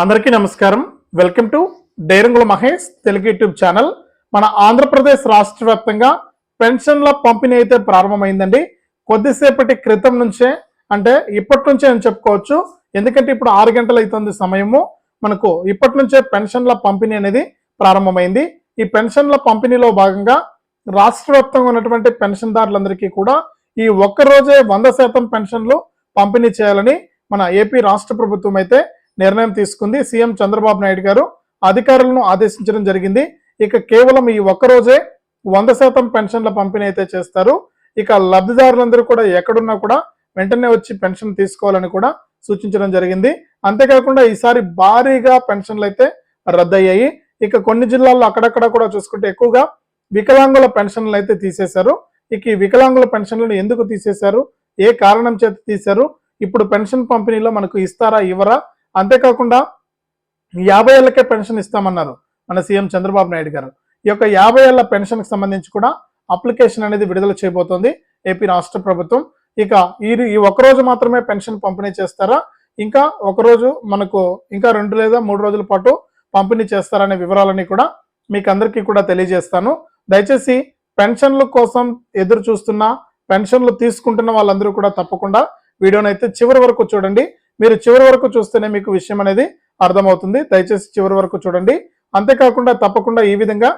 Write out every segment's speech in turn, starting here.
అందరికీ నమస్కారం. Welcome to డైరంగుల మహేష్ తెలుగు యూట్యూబ్ ఛానల్. మన ఆంధ్రప్రదేశ్ రాష్ట్ర వ్యాప్తంగా పెన్షన్ల పంపిణీ అయితే ప్రారంభమైందండి. కొద్దిసేపటి క్రితం నుంచే అంటే ఇప్పటి నుంచే అని చెప్పుకోవచ్చు. ఎందుకంటే ఇప్పుడు ఆరు గంటలు అవుతుంది సమయము. మనకు ఇప్పటి నుంచే పెన్షన్ల పంపిణీ అనేది ప్రారంభమైంది. ఈ పెన్షన్ల పంపిణీలో భాగంగా రాష్ట్ర వ్యాప్తంగా ఉన్నటువంటి పెన్షన్దారులందరికీ కూడా ఈ ఒక్క రోజే వంద శాతం పెన్షన్లు పంపిణీ చేయాలని మన ఏపీ రాష్ట్ర ప్రభుత్వం అయితే నిర్ణయం తీసుకుంది సీఎం చంద్రబాబు నాయుడు గారు. అధికారులను ఆదేశించడం జరిగింది. ఇక కేవలం ఈ ఒక్క రోజే వంద శాతం పెన్షన్ల పంపిణీ అయితే చేస్తారు. ఇక లబ్ధిదారులందరూ కూడా ఎక్కడున్నా కూడా వెంటనే వచ్చి పెన్షన్ తీసుకోవాలని కూడా సూచించడం జరిగింది. అంతేకాకుండా ఈసారి భారీగా పెన్షన్లు అయితే రద్దయ్యాయి. ఇక కొన్ని జిల్లాల్లో అక్కడక్కడ కూడా చూసుకుంటే ఎక్కువగా వికలాంగుల పెన్షన్లు అయితే తీసేశారు. ఇక ఈ వికలాంగుల పెన్షన్లను ఎందుకు తీసేశారు? ఏ కారణం చేత తీశారు? ఇప్పుడు పెన్షన్ పంపిణీలో మనకు ఇస్తారా ఇవ్వరా? అంతేకాకుండా యాభై ఏళ్ళకే పెన్షన్ ఇస్తామన్నారు మన సీఎం చంద్రబాబు నాయుడు గారు. ఈ యొక్క యాభై ఏళ్ళ పెన్షన్కి సంబంధించి కూడా అప్లికేషన్ అనేది విడుదల చేయబోతోంది ఏపీ రాష్ట్ర ప్రభుత్వం. ఇక ఈ ఈ ఒక రోజు మాత్రమే పెన్షన్ పంపిణీ చేస్తారా? ఇంకా ఒకరోజు మనకు ఇంకా రెండు లేదా మూడు రోజుల పాటు పంపిణీ చేస్తారనే వివరాలని కూడా మీకు అందరికీ కూడా తెలియజేస్తాను. దయచేసి పెన్షన్ల కోసం ఎదురు చూస్తున్న పెన్షన్లు తీసుకుంటున్న వాళ్ళందరూ కూడా తప్పకుండా వీడియోనైతే అయితే చివరి వరకు చూడండి. మీరు చివరి వరకు చూస్తేనే మీకు విషయం అనేది అర్థమవుతుంది. దయచేసి చివరి వరకు చూడండి. అంతేకాకుండా తప్పకుండా ఈ విధంగా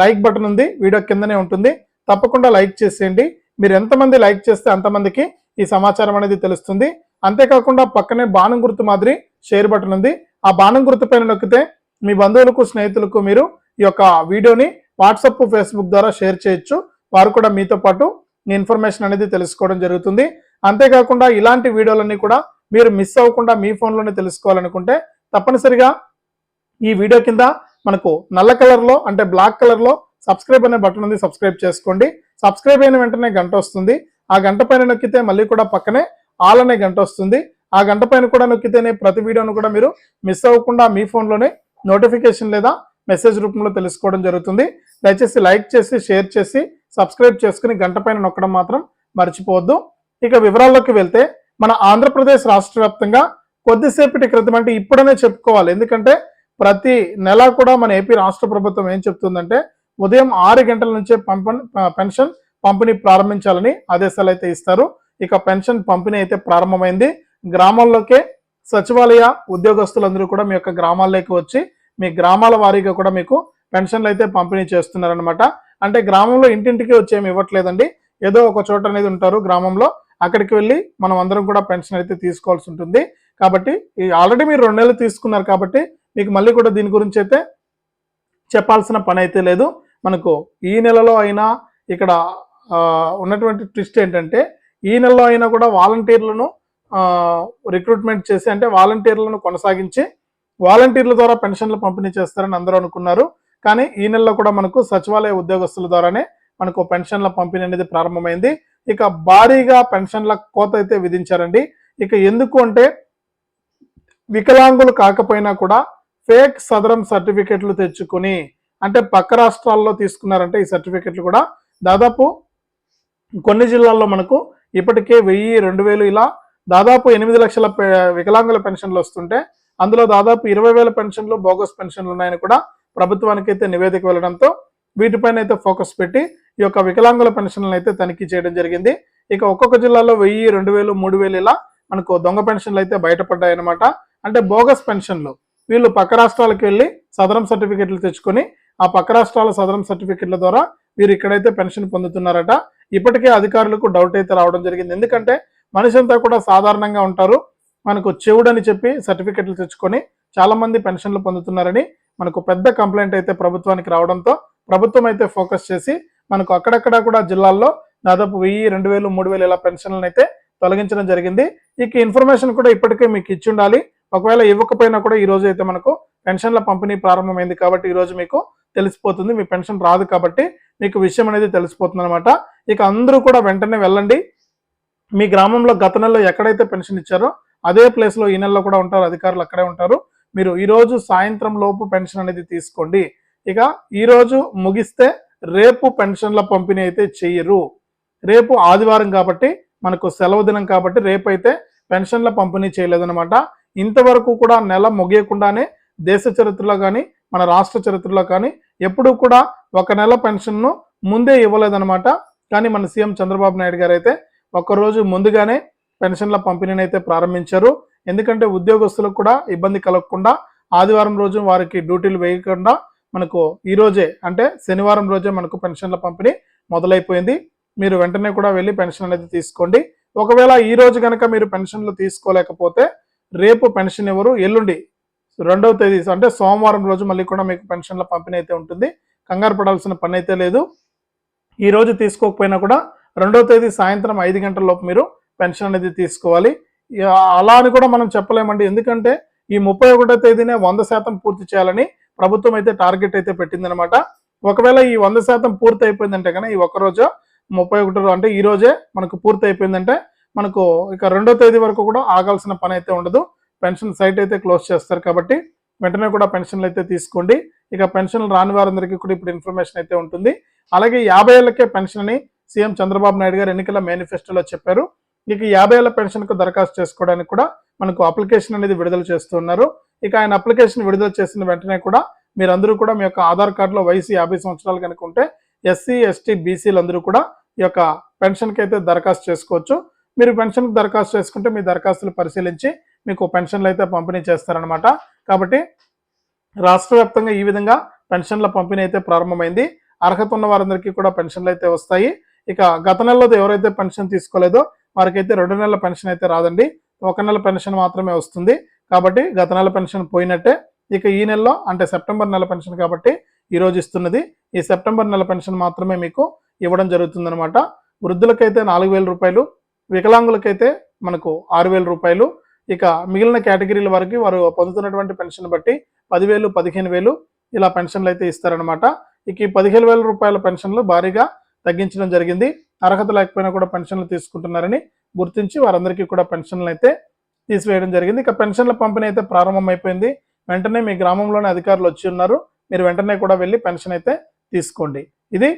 లైక్ బటన్ ఉంది. వీడియో కిందనే ఉంటుంది. తప్పకుండా లైక్ చేసేయండి. మీరు ఎంతమంది లైక్ చేస్తే అంతమందికి ఈ సమాచారం అనేది తెలుస్తుంది. అంతేకాకుండా పక్కనే బాణం గుర్తు మాదిరి షేర్ బటన్ ఉంది. ఆ బాణం గుర్తు పైన నొక్కితే మీ బంధువులకు స్నేహితులకు మీరు ఈ యొక్క వీడియోని వాట్సప్ ఫేస్బుక్ ద్వారా షేర్ చేయొచ్చు. వారు కూడా మీతో పాటు ఈ ఇన్ఫర్మేషన్ అనేది తెలుసుకోవడం జరుగుతుంది. అంతేకాకుండా ఇలాంటి వీడియోలన్నీ కూడా మీరు మిస్ అవ్వకుండా మీ ఫోన్లోనే తెలుసుకోవాలనుకుంటే తప్పనిసరిగా ఈ వీడియో కింద మనకు నల్ల కలర్లో అంటే బ్లాక్ కలర్లో సబ్స్క్రైబ్ అనే బటన్ ఉంది సబ్స్క్రైబ్ చేసుకోండి. సబ్స్క్రైబ్ అయిన వెంటనే గంట వస్తుంది. ఆ గంట పైన నొక్కితే మళ్ళీ కూడా పక్కనే ఆల్ అనే గంట వస్తుంది. ఆ గంట పైన కూడా నొక్కితేనే ప్రతి వీడియోను కూడా మీరు మిస్ అవ్వకుండా మీ ఫోన్లోనే నోటిఫికేషన్ లేదా మెసేజ్ రూపంలో తెలుసుకోవడం జరుగుతుంది. దయచేసి లైక్ చేసి షేర్ చేసి సబ్స్క్రైబ్ చేసుకుని గంట పైన నొక్కడం మాత్రం మర్చిపోవద్దు. ఇక వివరాల్లోకి వెళ్తే మన ఆంధ్రప్రదేశ్ రాష్ట్ర వ్యాప్తంగా కొద్దిసేపటి క్రితం అంటే ఇప్పుడనే చెప్పుకోవాలి. ఎందుకంటే ప్రతి నెల కూడా మన ఏపీ రాష్ట్ర ప్రభుత్వం ఏం చెప్తుందంటే ఉదయం ఆరు గంటల నుంచే పంపన్ పెన్షన్ పంపిణీ ప్రారంభించాలని ఆదేశాలు అయితే ఇస్తారు. ఇక పెన్షన్ పంపిణీ అయితే ప్రారంభమైంది. గ్రామాల్లోకే సచివాలయ ఉద్యోగస్తులందరూ కూడా మీ యొక్క గ్రామాల్లోకి వచ్చి మీ గ్రామాల వారీగా కూడా మీకు పెన్షన్లు అయితే పంపిణీ చేస్తున్నారనమాట అంటే గ్రామంలో ఇంటింటికి వచ్చి ఏమి ఇవ్వట్లేదండి. ఏదో ఒక చోట అనేది ఉంటారు గ్రామంలో. అక్కడికి వెళ్ళి మనం అందరం కూడా పెన్షన్ అయితే తీసుకోవాల్సి ఉంటుంది. కాబట్టి ఆల్రెడీ మీరు రెండు నెలలు తీసుకున్నారు కాబట్టి మీకు మళ్ళీ కూడా దీని గురించి అయితే చెప్పాల్సిన పని అయితే లేదు. మనకు ఈ నెలలో అయినా ఇక్కడ ఉన్నటువంటి ట్విస్ట్ ఏంటంటే ఈ నెలలో అయినా కూడా వాలంటీర్లను రిక్రూట్మెంట్ చేసి అంటే వాలంటీర్లను కొనసాగించి వాలంటీర్ల ద్వారా పెన్షన్లు పంపిణీ చేస్తారని అందరూ అనుకున్నారు. కానీ ఈ నెలలో కూడా మనకు సచివాలయ ఉద్యోగస్తుల ద్వారానే మనకు పెన్షన్ల పంపిణీ అనేది ప్రారంభమైంది. ఇక భారీగా పెన్షన్ల కోత అయితే విధించారండి. ఇక ఎందుకు అంటే వికలాంగులు కాకపోయినా కూడా ఫేక్ సదరం సర్టిఫికెట్లు తెచ్చుకుని అంటే పక్క రాష్ట్రాల్లో తీసుకున్నారంటే ఈ సర్టిఫికెట్లు కూడా దాదాపు కొన్ని జిల్లాల్లో మనకు ఇప్పటికే వెయ్యి రెండు వేలు ఇలా దాదాపు ఎనిమిది లక్షల పె- వికలాంగుల పెన్షన్లు వస్తుంటే అందులో దాదాపు ఇరవై వేల పెన్షన్లు బోగస్ పెన్షన్లు ఉన్నాయని కూడా ప్రభుత్వానికి అయితే నివేదిక వెళ్ళడంతో వీటిపైన అయితే ఫోకస్ పెట్టి ఈ యొక్క వికలాంగుల పెన్షన్లను అయితే తనిఖీ చేయడం జరిగింది. ఇక ఒక్కొక్క జిల్లాలో వెయ్యి రెండు వేలు మూడు వేలు ఇలా మనకు దొంగ పెన్షన్లు అయితే బయటపడ్డాయన్నమాట. అంటే బోగస్ పెన్షన్లు. వీళ్ళు పక్క రాష్ట్రాలకు వెళ్ళి సదరం సర్టిఫికెట్లు తెచ్చుకొని ఆ పక్క రాష్ట్రాల సదరం సర్టిఫికెట్ల ద్వారా వీరు ఇక్కడైతే పెన్షన్ పొందుతున్నారట. ఇప్పటికే అధికారులకు డౌట్ అయితే రావడం జరిగింది. ఎందుకంటే మనిషి అంతా కూడా సాధారణంగా ఉంటారు. మనకు చెవుడని చెప్పి సర్టిఫికెట్లు తెచ్చుకొని చాలామంది పెన్షన్లు పొందుతున్నారని మనకు పెద్ద కంప్లైంట్ అయితే ప్రభుత్వానికి రావడంతో ప్రభుత్వం అయితే ఫోకస్ చేసి మనకు అక్కడక్కడ కూడా జిల్లాల్లో దాదాపు వెయ్యి రెండు వేలు మూడు వేలు ఇలా పెన్షన్లను అయితే తొలగించడం జరిగింది. ఇక ఇన్ఫర్మేషన్ కూడా ఇప్పటికే మీకు ఇచ్చి ఉండాలి. ఒకవేళ ఇవ్వకపోయినా కూడా ఈ రోజు అయితే మనకు పెన్షన్ల పంపిణీ ప్రారంభమైంది కాబట్టి ఈ రోజు మీకు తెలిసిపోతుంది. మీ పెన్షన్ రాదు కాబట్టి మీకు విషయం అనేది తెలిసిపోతుంది అనమాట ఇక అందరూ కూడా వెంటనే వెళ్ళండి. మీ గ్రామంలో గత నెలలో ఎక్కడైతే పెన్షన్ ఇచ్చారో అదే ప్లేస్లో ఈ నెలలో కూడా ఉంటారు. అధికారులు అక్కడే ఉంటారు. మీరు ఈరోజు సాయంత్రం లోపు పెన్షన్ అనేది తీసుకోండి. ఇక ఈరోజు ముగిస్తే రేపు పెన్షన్ల పంపిణీ అయితే చెయ్యరు. రేపు ఆదివారం కాబట్టి మనకు సెలవు దినం కాబట్టి రేపు అయితే పెన్షన్ల పంపిణీ చేయలేదన్నమాట. ఇంతవరకు కూడా నెల ముగియకుండానే దేశ చరిత్రలో కానీ మన రాష్ట్ర చరిత్రలో కానీ ఎప్పుడూ కూడా ఒక నెల పెన్షన్ను ముందే ఇవ్వలేదన్నమాట. కానీ మన సీఎం చంద్రబాబు నాయుడు గారు అయితే ఒక్కరోజు ముందుగానే పెన్షన్ల పంపిణీని అయితే ప్రారంభించారు. ఎందుకంటే ఉద్యోగస్తులకు కూడా ఇబ్బంది కలగకుండా ఆదివారం రోజు వారికి డ్యూటీలు వేయకుండా మనకు ఈ రోజే అంటే శనివారం రోజే మనకు పెన్షన్ల పంపిణీ మొదలైపోయింది. మీరు వెంటనే కూడా వెళ్ళి పెన్షన్ అనేది తీసుకోండి. ఒకవేళ ఈ రోజు కనుక మీరు పెన్షన్లు తీసుకోలేకపోతే రేపు పెన్షన్ ఎవరు? ఎల్లుండి రెండవ తేదీ అంటే సోమవారం రోజు మళ్ళీ కూడా మీకు పెన్షన్ల పంపిణీ అయితే ఉంటుంది. కంగారు పడాల్సిన పని అయితే లేదు. ఈ రోజు తీసుకోకపోయినా కూడా రెండవ తేదీ సాయంత్రం ఐదు గంటల లోపు మీరు పెన్షన్ అనేది తీసుకోవాలి. అలా అని కూడా మనం చెప్పలేమండి. ఎందుకంటే ఈ ముప్పై ఒకటో తేదీనే వంద శాతం పూర్తి చేయాలని ప్రభుత్వం అయితే టార్గెట్ అయితే పెట్టిందనమాట ఒకవేళ ఈ వంద శాతం పూర్తి అయిపోయిందంటే కనుక ఈ ఒక్క రోజు ముప్పై ఒకటో అంటే ఈ రోజే మనకు పూర్తి అయిపోయిందంటే మనకు ఇక రెండో తేదీ వరకు కూడా ఆగాల్సిన పని అయితే ఉండదు. పెన్షన్ సైట్ అయితే క్లోజ్ చేస్తారు కాబట్టి వెంటనే కూడా పెన్షన్లు అయితే తీసుకోండి. ఇక పెన్షన్లు రాని వారందరికీ కూడా ఇప్పుడు ఇన్ఫర్మేషన్ అయితే ఉంటుంది. అలాగే యాభై ఏళ్ళకే పెన్షన్ అని సీఎం చంద్రబాబు నాయుడు గారు ఎన్నికల మేనిఫెస్టోలో చెప్పారు. ఇక యాభై ఏళ్ళ పెన్షన్కు దరఖాస్తు చేసుకోవడానికి కూడా మనకు అప్లికేషన్ అనేది విడుదల చేస్తున్నారు ఇక ఆయన అప్లికేషన్ విడుదల చేసిన వెంటనే కూడా మీరందరూ కూడా మీ యొక్క ఆధార్ కార్డులో వయసు యాభై సంవత్సరాలు కనుక ఉంటే ఎస్సీ ఎస్టీ బీసీలు అందరూ కూడా ఈ యొక్క పెన్షన్కి అయితే దరఖాస్తు చేసుకోవచ్చు. మీరు పెన్షన్కి దరఖాస్తు చేసుకుంటే మీ దరఖాస్తులు పరిశీలించి మీకు పెన్షన్లు అయితే పంపిణీ చేస్తారనమాట కాబట్టి రాష్ట్ర ఈ విధంగా పెన్షన్ల పంపిణీ అయితే ప్రారంభమైంది. అర్హత ఉన్న వారందరికీ కూడా పెన్షన్లు అయితే వస్తాయి. ఇక గత నెలలో ఎవరైతే పెన్షన్ తీసుకోలేదో వారికైతే రెండు నెలల పెన్షన్ అయితే రాదండి. ఒక నెల పెన్షన్ మాత్రమే వస్తుంది. కాబట్టి గత నెల పెన్షన్ పోయినట్టే. ఇక ఈ నెలలో అంటే సెప్టెంబర్ నెల పెన్షన్ కాబట్టి ఈ రోజు ఇస్తున్నది. ఈ సెప్టెంబర్ నెల పెన్షన్ మాత్రమే మీకు ఇవ్వడం జరుగుతుందనమాట వృద్ధులకైతే నాలుగు వేల రూపాయలు వికలాంగులకైతే మనకు ఆరు వేల రూపాయలు. ఇక మిగిలిన కేటగిరీల వరకు వారు పొందుతున్నటువంటి పెన్షన్ బట్టి పదివేలు పదిహేను వేలు ఇలా పెన్షన్లు అయితే ఇస్తారనమాట ఇక ఈ పదిహేను వేల రూపాయల పెన్షన్లు భారీగా తగ్గించడం జరిగింది. అర్హత లేకపోయినా కూడా పెన్షన్లు తీసుకుంటున్నారని గుర్తించి వారందరికీ కూడా పెన్షన్లు అయితే తీసివేయడం జరిగింది. ఇక పెన్షన్ల పంపిణీ అయితే ప్రారంభమైపోయింది. వెంటనే మీ గ్రామంలోనే అధికారులు వచ్చి ఉన్నారు. మీరు వెంటనే కూడా వెళ్ళి పెన్షన్ అయితే తీసుకోండి. ఇది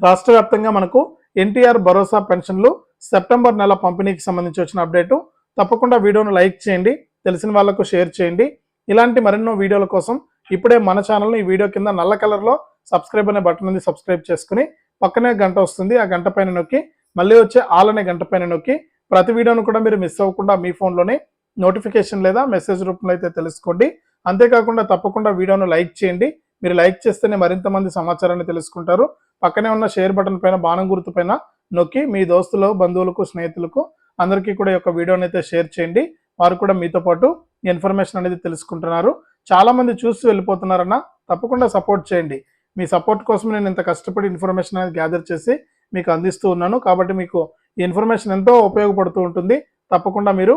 రాష్ట్ర వ్యాప్తంగా మనకు ఎన్టీఆర్ భరోసా పెన్షన్లు సెప్టెంబర్ నెల పంపిణీకి సంబంధించి వచ్చిన అప్డేటు. తప్పకుండా వీడియోను లైక్ చేయండి. తెలిసిన వాళ్ళకు షేర్ చేయండి. ఇలాంటి మరెన్నో వీడియోల కోసం ఇప్పుడే మన ఛానల్ని ఈ వీడియో కింద నల్ల కలర్లో సబ్స్క్రైబ్ అనే బటన్ ఉంది సబ్స్క్రైబ్ చేసుకుని పక్కనే గంట వస్తుంది. ఆ గంట పైన నొక్కి మళ్ళీ వచ్చే ఆల్ అనే గంట పైన నొక్కి ప్రతి వీడియోను కూడా మీరు మిస్ అవ్వకుండా మీ ఫోన్లోనే నోటిఫికేషన్ లేదా మెసేజ్ రూపంలో అయితే తెలుసుకోండి. అంతేకాకుండా తప్పకుండా వీడియోను లైక్ చేయండి. మీరు లైక్ చేస్తేనే మరింత మంది సమాచారాన్ని తెలుసుకుంటారు. పక్కనే ఉన్న షేర్ బటన్ పైన బాణం గుర్తు పైన నొక్కి మీ దోస్తులు బంధువులకు స్నేహితులకు అందరికీ కూడా ఈ యొక్క వీడియోని అయితే షేర్ చేయండి. వారు కూడా మీతో పాటు ఇన్ఫర్మేషన్ అనేది తెలుసుకుంటున్నారు. చాలామంది చూస్తూ వెళ్ళిపోతున్నారన్న తప్పకుండా సపోర్ట్ చేయండి. మీ సపోర్ట్ కోసం నేను ఇంత కష్టపడి ఇన్ఫర్మేషన్ అనేది గ్యాదర్ చేసి మీకు అందిస్తూ ఉన్నాను. కాబట్టి మీకు ఈ ఇన్ఫర్మేషన్ ఎంతో ఉపయోగపడుతూ ఉంటుంది. తప్పకుండా మీరు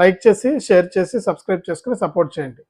లైక్ చేసి షేర్ చేసి సబ్స్క్రైబ్ చేసుకుని సపోర్ట్ చేయండి.